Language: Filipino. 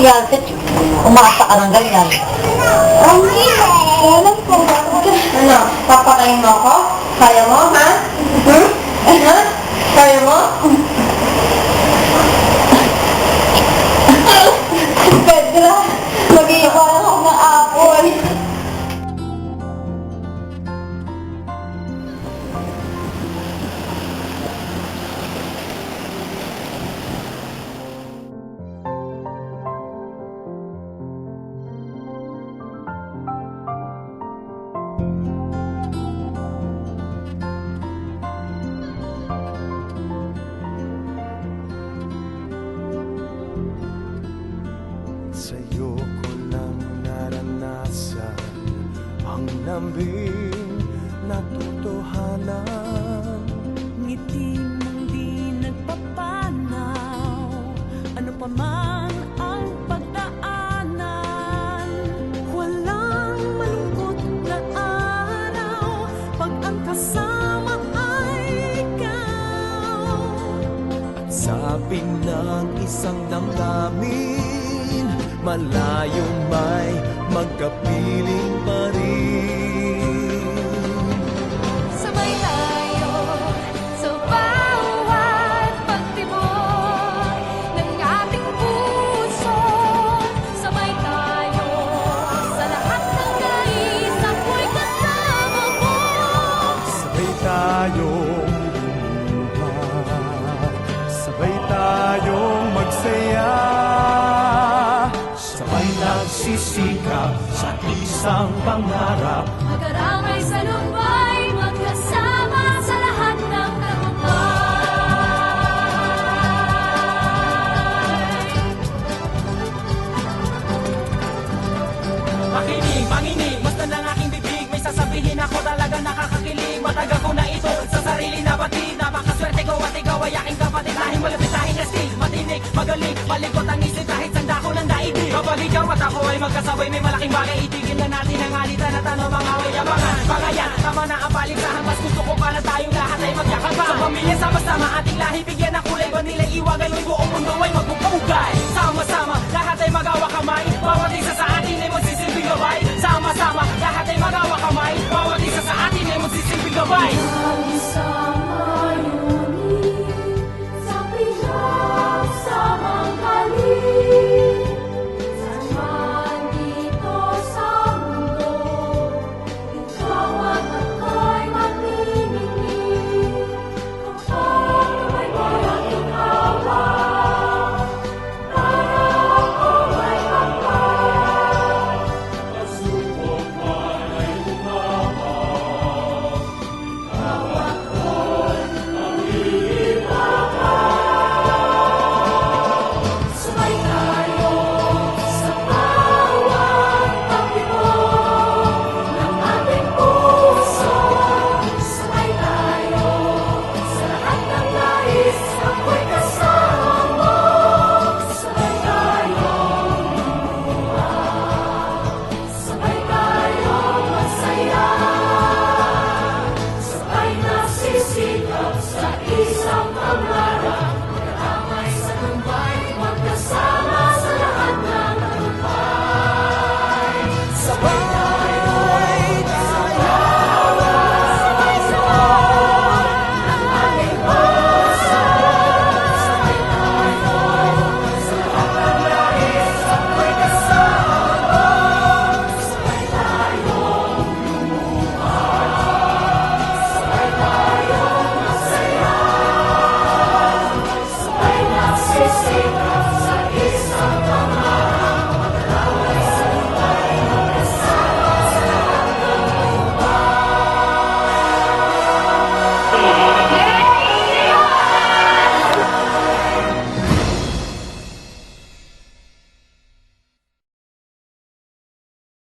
nangyari sa'yo? Umasa ka ng ganyan. Ano? Papakain mo ako? Kaya mo, ha? Sa'yo ko lang naranasan Ang lambing na Sabi ng isang damdamin Malayo may magkapiling pa rin Sabay tayo sa bawat pagtibok ng ating puso. Sabay tayo sa lahat ng kais ako'y kasama mo. Sabay nagsisikap sa isang pangarap. Mag-aramay sa lumbay, magkasama sa lahat ng tagumpay. Makinig, manginig, basta ng aking bibig? May sasabihin ako talaga nakakakilig. Matagal ko na ito sa sarili na batid Napakaswerte ko at ikaw ay aking kapatid. Lahing malapit, lahing astig, magkasabay May malaking bagay, itigil na natin ang alitan At ano mga away abangan Mga yan, tama na ang paligsahan Mas gusto ko para tayong lahat ay magyakapan